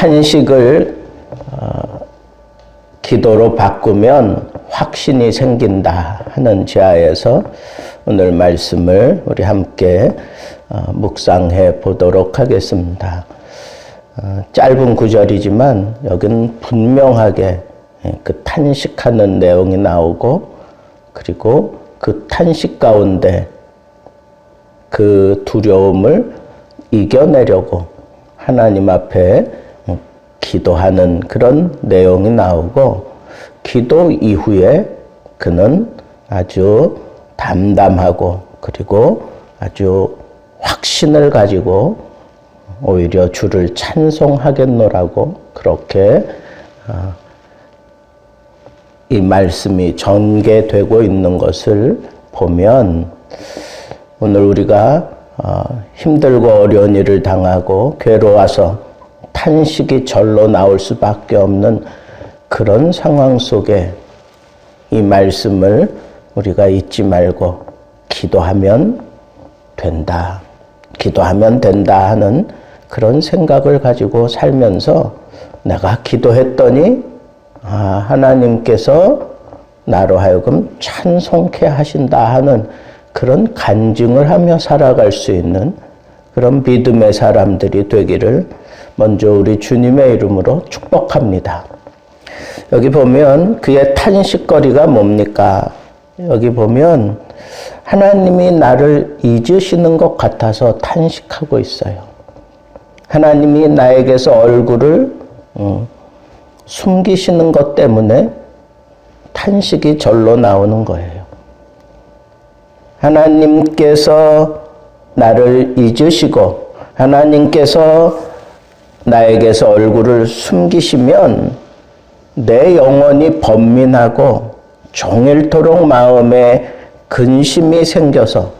탄식을 어, 기도로 바꾸면 확신이 생긴다 하는 지하에서 오늘 말씀을 우리 함께 어, 묵상해 보도록 하겠습니다. 어, 짧은 구절이지만 여기는 분명하게 예, 그 탄식하는 내용이 나오고 그리고 그 탄식 가운데 그 두려움을 이겨내려고 하나님 앞에 기도하는 그런 내용이 나오고 기도 이후에 그는 아주 담담하고 그리고 아주 확신을 가지고 오히려 주를 찬송하겠노라고 그렇게 어, 이 말씀이 전개되고 있는 것을 보면 오늘 우리가 어, 힘들고 어려운 일을 당하고 괴로워서 탄식이 절로 나올 수밖에 없는 그런 상황 속에 이 말씀을 우리가 잊지 말고 기도하면 된다. 기도하면 된다 하는 그런 생각을 가지고 살면서 내가 기도했더니 아, 하나님께서 나로 하여금 찬송케 하신다 하는 그런 간증을 하며 살아갈 수 있는 그런 믿음의 사람들이 되기를 먼저 우리 주님의 이름으로 축복합니다. 여기 보면 그의 탄식거리가 뭡니까? 여기 보면 하나님이 나를 잊으시는 것 같아서 탄식하고 있어요. 하나님이 나에게서 얼굴을 음, 숨기시는 것 때문에 탄식이 절로 나오는 거예요. 하나님께서 나를 잊으시고 하나님께서 나에게서 얼굴을 숨기시면 내 영혼이 번민하고 종일토록 마음에 근심이 생겨서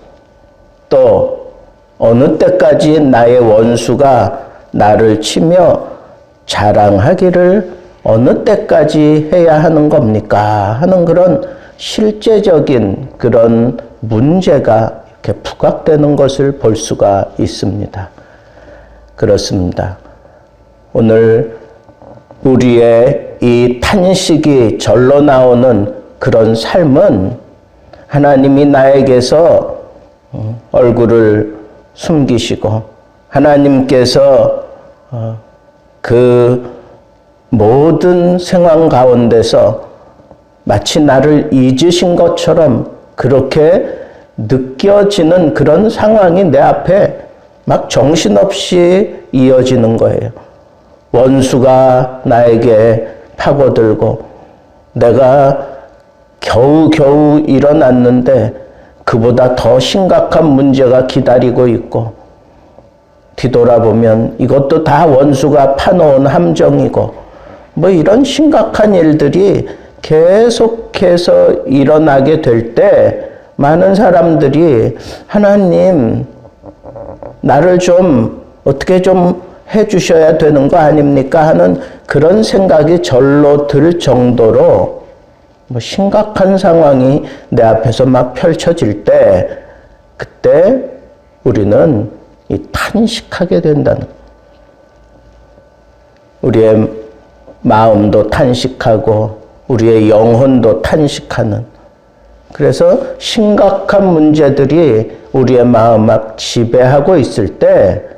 또 어느 때까지 나의 원수가 나를 치며 자랑하기를 어느 때까지 해야 하는 겁니까? 하는 그런 실제적인 그런 문제가 이렇게 부각되는 것을 볼 수가 있습니다. 그렇습니다. 오늘 우리의 이 탄식이 절로 나오는 그런 삶은 하나님이 나에게서 얼굴을 숨기시고 하나님께서 어, 그 모든 상황 가운데서 마치 나를 잊으신 것처럼 그렇게 느껴지는 그런 상황이 내 앞에 막 정신없이 이어지는 거예요. 원수가 나에게 파고들고 내가 겨우겨우 일어났는데 그보다 더 심각한 문제가 기다리고 있고 뒤돌아보면 이것도 다 원수가 파놓은 함정이고 뭐 이런 심각한 일들이 계속해서 일어나게 될 때 많은 사람들이 하나님 나를 좀 어떻게 좀 해 주셔야 되는 거 아닙니까? 하는 그런 생각이 절로 들 정도로 뭐 심각한 상황이 내 앞에서 막 펼쳐질 때 그때 우리는 이 탄식하게 된다는 우리의 마음도 탄식하고 우리의 영혼도 탄식하는 그래서 심각한 문제들이 우리의 마음 앞 지배하고 있을 때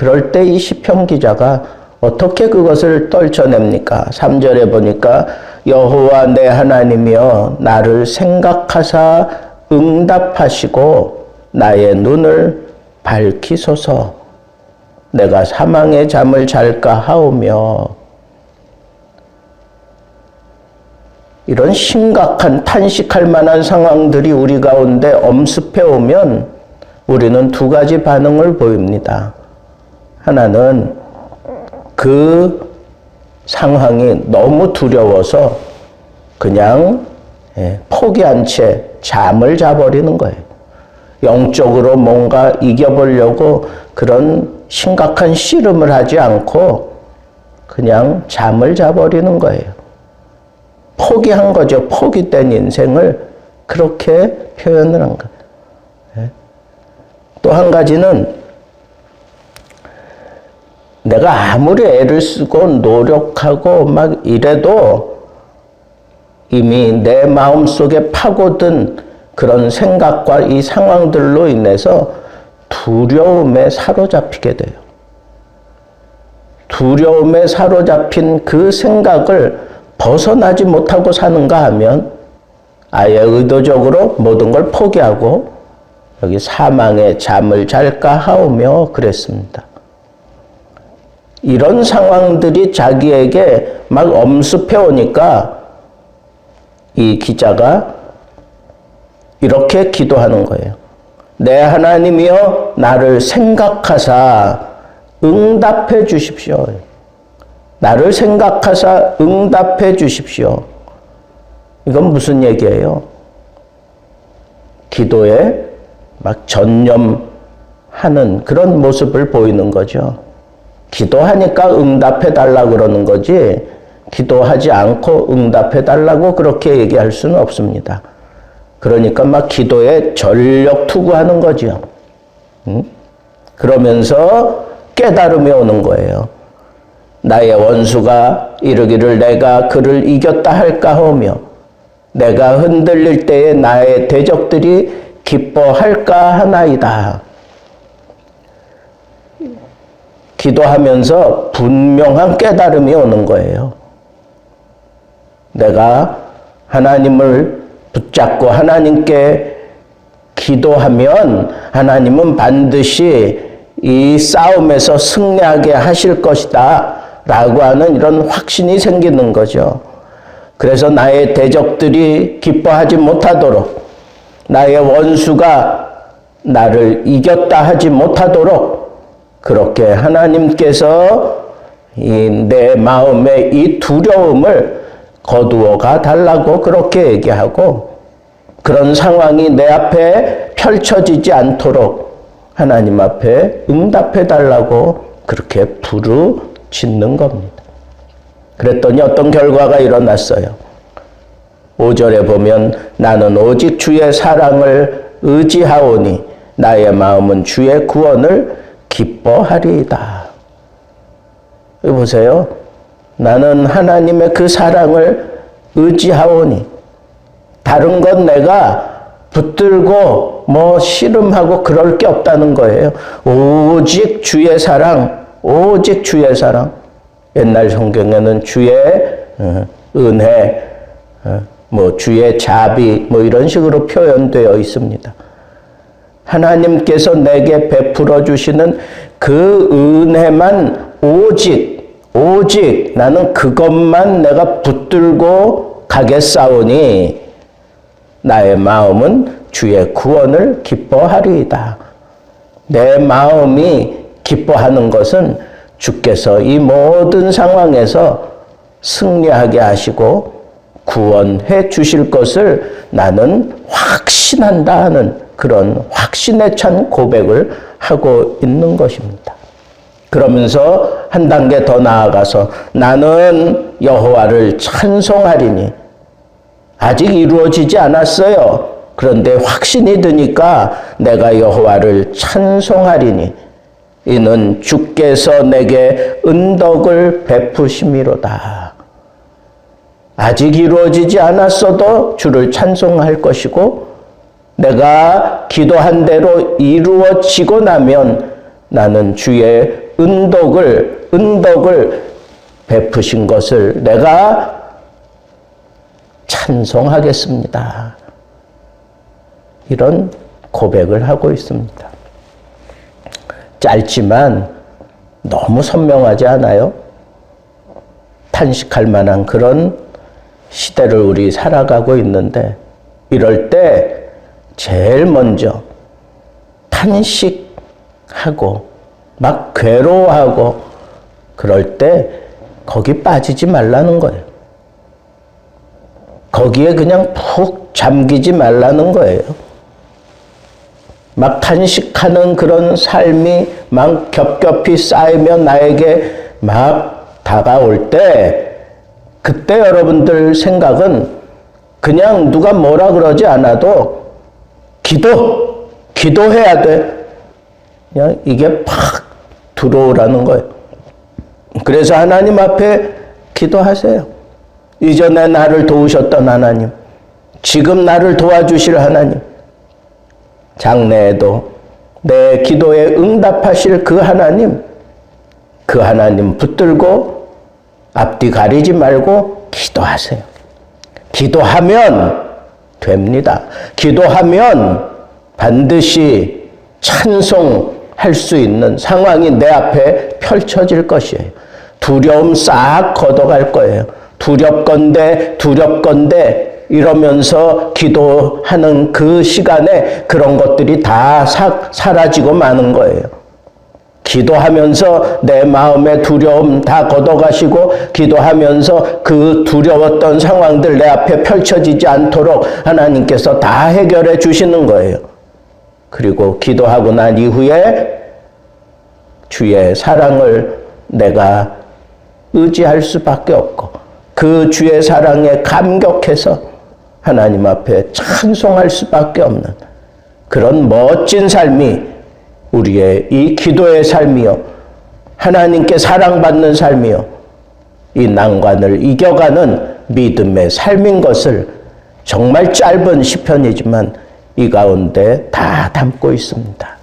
그럴 때 이 시편 기자가 어떻게 그것을 떨쳐냅니까? 3절에 보니까 여호와 내 하나님이여 나를 생각하사 응답하시고 나의 눈을 밝히소서 내가 사망의 잠을 잘까 하오며 이런 심각한 탄식할 만한 상황들이 우리 가운데 엄습해 오면 우리는 두 가지 반응을 보입니다. 하나는 그 상황이 너무 두려워서 그냥 예, 포기한 채 잠을 자버리는 거예요. 영적으로 뭔가 이겨보려고 그런 심각한 씨름을 하지 않고 그냥 잠을 자버리는 거예요. 포기한 거죠. 포기된 인생을 그렇게 표현을 한 거예요. 예. 또한 가지는 내가 아무리 애를 쓰고 노력하고 막 이래도 이미 내 마음 속에 파고든 그런 생각과 이 상황들로 인해서 두려움에 사로잡히게 돼요. 두려움에 사로잡힌 그 생각을 벗어나지 못하고 사는가 하면 아예 의도적으로 모든 걸 포기하고 여기 사망의 잠을 잘까 하오며 그랬습니다. 이런 상황들이 자기에게 막 엄습해 오니까 이 기자가 이렇게 기도하는 거예요. 내 하나님이여 나를 생각하사 응답해 주십시오. 나를 생각하사 응답해 주십시오. 이건 무슨 얘기예요? 기도에 막 전념하는 그런 모습을 보이는 거죠. 기도하니까 응답해 달라 그러는 거지, 기도하지 않고 응답해 달라고 그렇게 얘기할 수는 없습니다. 그러니까 막 기도에 전력 투구하는 거죠. 응? 그러면서 깨달음이 오는 거예요. 나의 원수가 이르기를 내가 그를 이겼다 할까 하며 내가 흔들릴 때에 나의 대적들이 기뻐할까 하나이다. 기도하면서 분명한 깨달음이 오는 거예요. 내가 하나님을 붙잡고 하나님께 기도하면 하나님은 반드시 이 싸움에서 승리하게 하실 것이다. 라고 하는 이런 확신이 생기는 거죠. 그래서 나의 대적들이 기뻐하지 못하도록 나의 원수가 나를 이겼다 하지 못하도록 그렇게 하나님께서 내 마음의 이 두려움을 거두어 가 달라고 그렇게 얘기하고 그런 상황이 내 앞에 펼쳐지지 않도록 하나님 앞에 응답해 달라고 그렇게 부르짖는 겁니다. 그랬더니 어떤 결과가 일어났어요. 5절에 보면 나는 오직 주의 사랑을 의지하오니 나의 마음은 주의 구원을 기뻐하리이다. 보세요. 나는 하나님의 그 사랑을 의지하오니 다른 건 내가 붙들고 뭐 씨름하고 그럴 게 없다는 거예요. 오직 주의 사랑, 오직 주의 사랑. 옛날 성경에는 주의 어, 은혜, 어, 뭐 주의 자비, 뭐 이런 식으로 표현되어 있습니다. 하나님께서 내게 베풀어 주시는 그 은혜만 오직, 오직 나는 그것만 내가 붙들고 가겠사오니 나의 마음은 주의 구원을 기뻐하리이다. 내 마음이 기뻐하는 것은 주께서 이 모든 상황에서 승리하게 하시고 구원해 주실 것을 나는 확신한다 하는 그런 확신에 찬 고백을 하고 있는 것입니다. 그러면서 한 단계 더 나아가서 나는 여호와를 찬송하리니 아직 이루어지지 않았어요. 그런데 확신이 드니까 내가 여호와를 찬송하리니 이는 주께서 내게 은덕을 베푸심이로다. 아직 이루어지지 않았어도 주를 찬송할 것이고 내가 기도한 대로 이루어지고 나면 나는 주의 은덕을 은덕을 베푸신 것을 내가 찬송하겠습니다. 이런 고백을 하고 있습니다. 짧지만 너무 선명하지 않아요? 탄식할 만한 그런 시대를 우리 살아가고 있는데 이럴 때 제일 먼저 탄식하고 막 괴로워하고 그럴 때 거기 빠지지 말라는 거예요. 거기에 그냥 푹 잠기지 말라는 거예요. 막 탄식하는 그런 삶이 막 겹겹이 쌓이며 나에게 막 다가올 때 그때 여러분들 생각은 그냥 누가 뭐라 그러지 않아도 기도, 기도해야 돼. 그냥 이게 팍 들어오라는 거예요. 그래서 하나님 앞에 기도하세요. 이전에 나를 도우셨던 하나님, 지금 나를 도와주실 하나님, 장래에도 내 기도에 응답하실 그 하나님, 그 하나님 붙들고 앞뒤 가리지 말고 기도하세요. 기도하면 됩니다. 기도하면 반드시 찬송할 수 있는 상황이 내 앞에 펼쳐질 것이에요. 두려움 싹 걷어갈 거예요. 두렵건대, 두렵건대 이러면서 기도하는 그 시간에 그런 것들이 다 사, 사라지고 마는 거예요. 기도하면서 내 마음의 두려움 다 걷어가시고 기도하면서 그 두려웠던 상황들 내 앞에 펼쳐지지 않도록 하나님께서 다 해결해 주시는 거예요. 그리고 기도하고 난 이후에 주의 사랑을 내가 의지할 수밖에 없고 그 주의 사랑에 감격해서 하나님 앞에 찬송할 수밖에 없는 그런 멋진 삶이 우리의 이 기도의 삶이요. 하나님께 사랑받는 삶이요. 이 난관을 이겨가는 믿음의 삶인 것을 정말 짧은 시편이지만 이 가운데 다 담고 있습니다.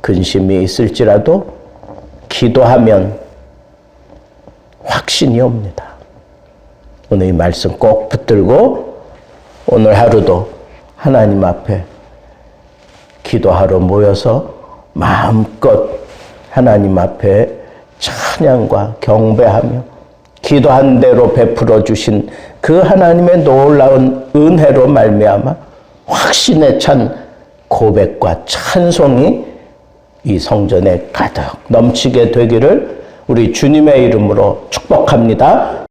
근심이 있을지라도 기도하면 확신이 옵니다. 오늘 이 말씀 꼭 붙들고 오늘 하루도 하나님 앞에 기도하러 모여서 마음껏 하나님 앞에 찬양과 경배하며 기도한 대로 베풀어 주신 그 하나님의 놀라운 은혜로 말미암아 확신에 찬 고백과 찬송이 이 성전에 가득 넘치게 되기를 우리 주님의 이름으로 축복합니다.